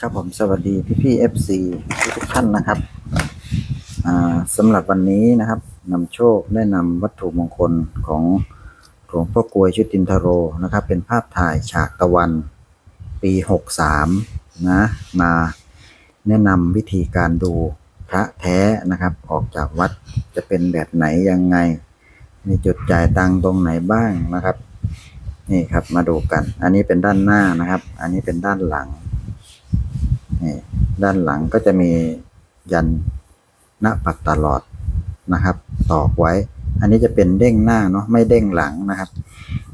ครับผมสวัสดีพี่พี่เอฟซีทุกท่านนะครับสำหรับวันนี้นะครับนำโชคได้นำวัตถุมงคลของหลวงพ่อกลวยชุตินทโรนะครับ เป็นภาพถ่ายฉากตะวันปีหกสามนะมาแนะนำวิธีการดูพระแท้นะครับ ออกจากวัดจะเป็นแบบไหนยังไง มีจุดจ่ายตังตรงไหนบ้างนะครับ นี่ครับมาดูกัน อันนี้เป็นด้านหน้านะครับ อันนี้เป็นด้านหลัง ด้านหลังก็จะมียันหน้าปักตลอดนะครับตอกไว้ อันนี้จะเป็นเด้งหน้าเนาะไม่เด้งหลังนะครับ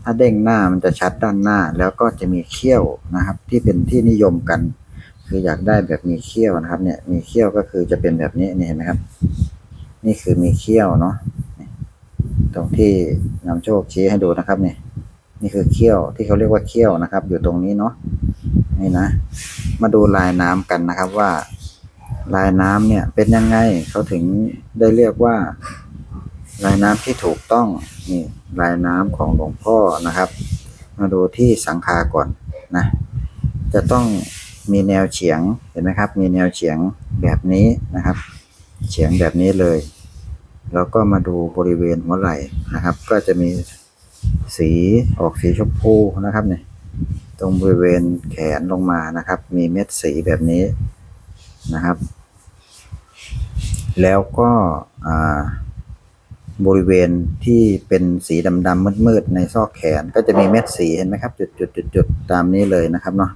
ถ้าเด้งหน้ามันจะชัดด้านหน้า แล้วก็จะมีเขี้ยวนะครับ ที่เป็นที่นิยมกัน คืออยากได้แบบมีเขี้ยวนะครับ เนี่ยมีเขี้ยวก็คือจะเป็นแบบนี้นี่เห็นไหมครับ นี่คือมีเขี้ยวเนาะตรงที่นำโชคชี้ให้ดูนะครับเนี่ยนี่คือเขี้ยวที่เขาเรียกว่าเขี้ยวนะครับ อยู่ตรงนี้เนาะ นี่นะ มาดูลายน้ำกันนะครับว่า ลายน้ำเนี่ยเป็นยังไงเขาถึงได้เรียกว่า ลายน้ำที่ถูกต้องนี่ลายน้ำของหลวงพ่อนะครับ มาดูที่สังคาก่อนนะ จะต้องมีแนวเฉียงเห็นไหมครับ มีแนวเฉียงแบบนี้นะครับ เฉียงแบบนี้เลย แล้วก็มาดูบริเวณหัวไหล่นะครับ ก็จะมีสีออกสีชมพูนะครับเนี่ย รงบริเวณแขนลงมานะครับ มีเม็ดสีแบบนี้นะครับ แล้วก็บริเวณที่เป็นสีดำๆมืดๆในซอกแขนก็จะมีเม็ดสีเห็นไหมครับ จุดๆๆตามนี้เลยนะครับเนาะ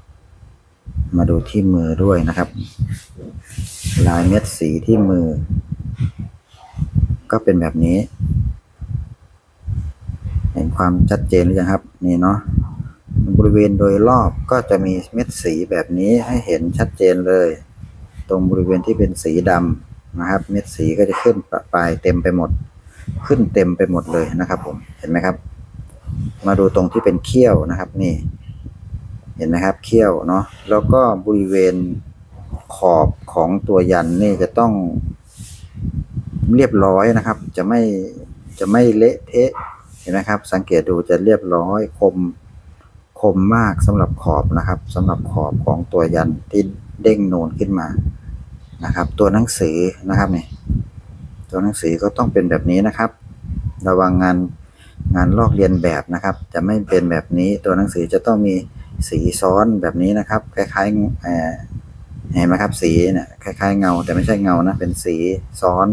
มาดูที่มือด้วยนะครับ ลายเม็ดสีที่มือ ก็เป็นแบบนี้ เห็นความชัดเจนหรือยังครับ นี่เนาะ บริเวณโดยรอบก็จะมีเม็ดสีแบบนี้ให้เห็นชัดเจนเลย ตรงบริเวณที่เป็นสีดำนะครับ เม็ดสีก็จะขึ้นประปายเต็มไปหมด ขึ้นเต็มไปหมดเลยนะครับ ผมเห็นไหมครับ มาดูตรงที่เป็นเขี้ยวนะครับ นี่ เห็นไหมครับเขี้ยวเนาะแล้วก็บริเวณขอบของตัวยันนี่จะต้องเรียบร้อยนะครับ จะไม่จะไม่เละเทะเห็นไหมครับ สังเกตดูจะเรียบร้อยคม คมมากสำหรับขอบนะครับสำหรับขอบของตัวยันที่เด้งโนนขึ้นมานะครับ ตัวหนังสือนะครับนี่ตัวหนังสือก็ต้องเป็นแบบนี้นะครับ ระวังงานงานลอกเลียนแบบนะครับ จะไม่เป็นแบบนี้ตัวหนังสือจะต้องมีสีซ้อนแบบนี้นะครับ คล้ายๆเออเห็นไหมครับสีเนี่ยคล้ายๆเงาแต่ไม่ใช่เงานะเป็นสีซ้อน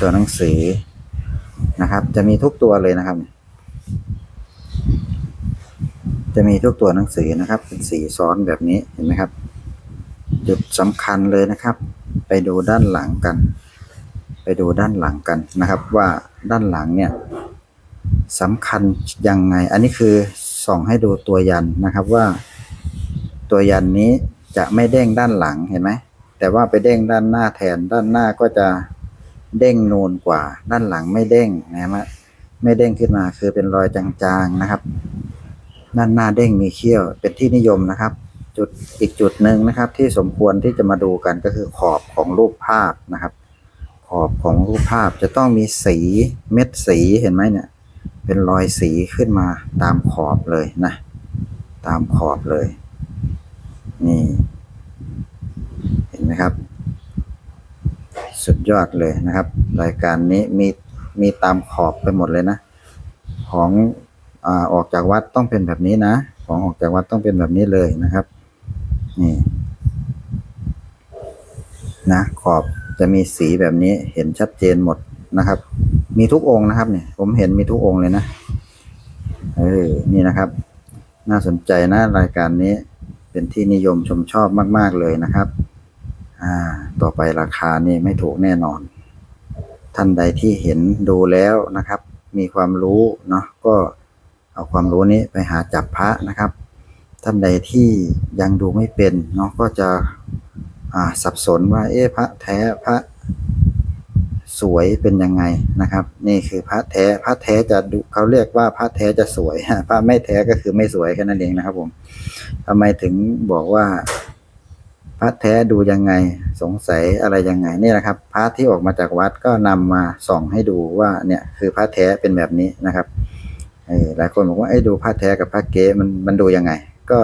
ตัวหนังสือนะครับ จะมีทุกตัวเลยนะครับ จะมีทุกตัวหนังสือนะครับ เป็นสีซ้อนแบบนี้เห็นไหมครับ จุดสำคัญเลยนะครับ ไปดูด้านหลังกัน ไปดูด้านหลังกันนะครับ ว่าด้านหลังเนี่ยสำคัญยังไง อันนี้คือส่องให้ดูตัวยันนะครับว่า ตัวยันนี้จะไม่เด้งด้านหลังเห็นไหมแต่ว่าไปเด้งด้านหน้าแทนด้านหน้าก็จะเด้งนูนกว่า ด้านหลังไม่เด้งนะฮะไม่เด้งขึ้นมาคือเป็นรอยจางๆนะครับ ด้านหน้าเด้งมีเขี้ยว เป็นที่นิยมนะครับ จุดอีกจุดหนึ่งนะครับ ที่สมควรที่จะมาดูกันก็คือขอบของรูปภาพนะครับ ขอบของรูปภาพจะต้องมีสีเม็ดสีเห็นไหมเนี่ย เป็นรอยสีขึ้นมาตามขอบเลยนะ ตามขอบเลย นี่ เห็นไหมครับ สุดยอดเลยนะครับ รายการนี้มีมีตามขอบไปหมดเลยนะ ของ อออกจากวัดต้องเป็นแบบนี้นะ ของออกจากวัดต้องเป็นแบบนี้เลยนะครับ นี่ นะ ขอบจะมีสีแบบนี้เห็นชัดเจนหมดนะครับ มีทุกองค์นะครับเนี่ย ผมเห็นมีทุกองค์เลยนะ เออ นี่นะครับ น่าสนใจนะรายการนี้ เป็นที่นิยมชมชอบมาก ๆเลยนะครับ อ่า ต่อไปราคานี่ไม่ถูกแน่นอน ท่านใดที่เห็นดูแล้วนะครับ มีความรู้เนาะก็ เอาความรู้นี้ไปหาจับพระนะครับ ท่านใดที่ยังดูไม่เป็นเนาะก็จะสับสนว่าเอ๊ะพระแท้พระสวยเป็นยังไงนะครับ นี่คือพระแท้พระแท้จะดูเขาเรียกว่าพระแท้จะสวยพระไม่แท้ก็คือไม่สวยแค่นั้นเองนะครับ ผมทำไมถึงบอกว่า พระแท้ดูยังไงสงสัยอะไรยังไงนี่แหละครับ พระที่ออกมาจากวัดก็นำมาส่องให้ดูว่าเนี่ยคือพระแท้เป็นแบบนี้นะครับ หลายคนบอกว่าไอ้ดูพระแท้กับพระเก๊มันมันดูยังไง ก็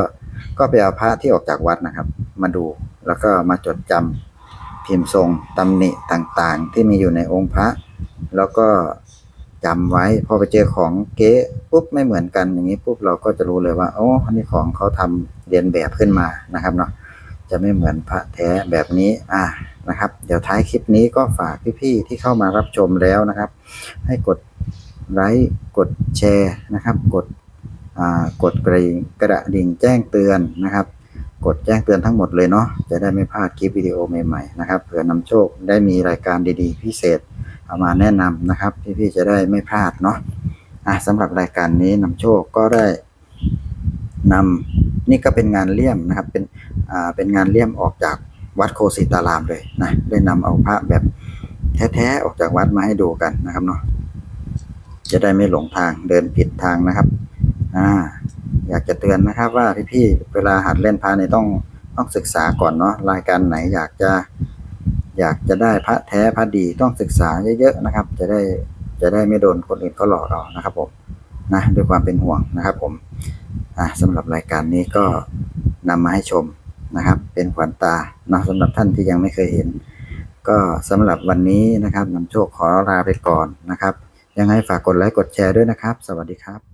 ก็ไปเอาพระที่ออกจากวัดนะครับ มาดูแล้วก็มาจดจำพิมพ์ทรงตำหนิต่างๆ ที่มีอยู่ในองค์พระ แล้วก็จำไว้พอไปเจอของเก๊ปุ๊บไม่เหมือนกันอย่างนี้ปุ๊บเราก็จะรู้เลยว่าโอ้อันนี้ของเขาทำเรียนแบบขึ้นมานะครับเนาะจะไม่เหมือนพระแท้แบบนี้อ่านะครับ เดี๋ยวท้ายคลิปนี้ก็ฝากพี่ๆที่เข้ามารับชมแล้วนะครับ ให้กด ไลค์กดแชร์นะครับ กดกดกระดิ่งกระดิ่งแจ้งเตือนนะครับ กดแจ้งเตือนทั้งหมดเลยเนาะจะได้ไม่พลาดคลิปวิดีโอใหม่ๆนะครับเผื่อนำโชคได้มีรายการดีๆ พิเศษเอามาแนะนำนะครับพี่ๆจะได้ไม่พลาดเนาะอะสำหรับรายการนี้นำโชคก็ได้นำนี่ก็เป็นงานเลี่ยมนะครับ เป็นอ่าเป็นงานเลี่ยมออกจากวัดโคสิตารามเลยนะได้นำเอาพระแบบแท้ๆออกจากวัดมาให้ดูกันนะครับเนาะ จะได้ไม่หลงทางเดินผิดทางนะครับ อ่า อยากจะเตือนนะครับ ว่าพี่ๆเวลาหัดเล่นพระเนี่ยต้องต้องศึกษาก่อนเนาะรายการไหนอยากจะ อยากจะได้พระแท้พระดีต้องศึกษาเยอะๆนะครับ จะได้จะได้ไม่โดนคนอื่นเขาหลอกเอานะครับผมนะด้วยความเป็นห่วงนะครับผมอะสำหรับรายการนี้ก็นำมาให้ชมนะครับ เป็นขวัญตาเนาะสำหรับท่านที่ยังไม่เคยเห็น ก็สำหรับวันนี้นะครับนำโชคขอลาไปก่อนนะครับ ยังไงฝากกดไลค์กดแชร์ด้วยนะครับ สวัสดีครับ